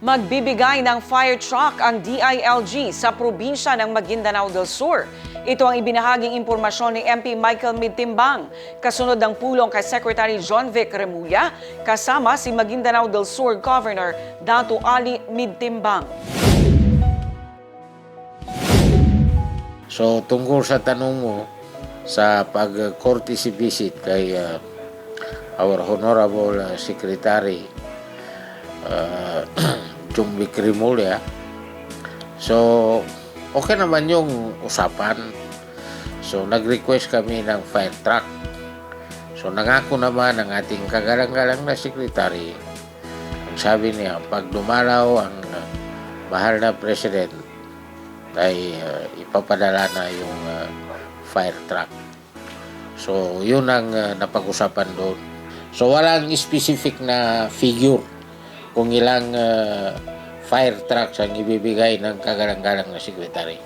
Magbibigay ng fire truck ang DILG sa probinsya ng Maguindanao del Sur. Ito ang ibinahaging impormasyon ni MP Michael Midtimbang. Kasunod ng pulong kay Secretary John Vic Remulla, kasama si Maguindanao del Sur Governor Dato Ali Midtimbang. So tungkol sa tanong mo sa pag-courtesy visit kay uh, our Honorable uh, Secretary uh, Jumbik Rimulya, so okay naman yung usapan. So nag-request kami ng fire truck. So nangako naman ang ating kagalang-galang na secretary. Ang sabi niya, pag dumaraw ang uh, mahal na president, ay uh, ipapadala na yung uh, fire truck. So, yun ang uh, napag-usapan doon. So, walang specific na figure kung ilang uh, fire trucks ang ibibigay ng kagalang-galang na secretary.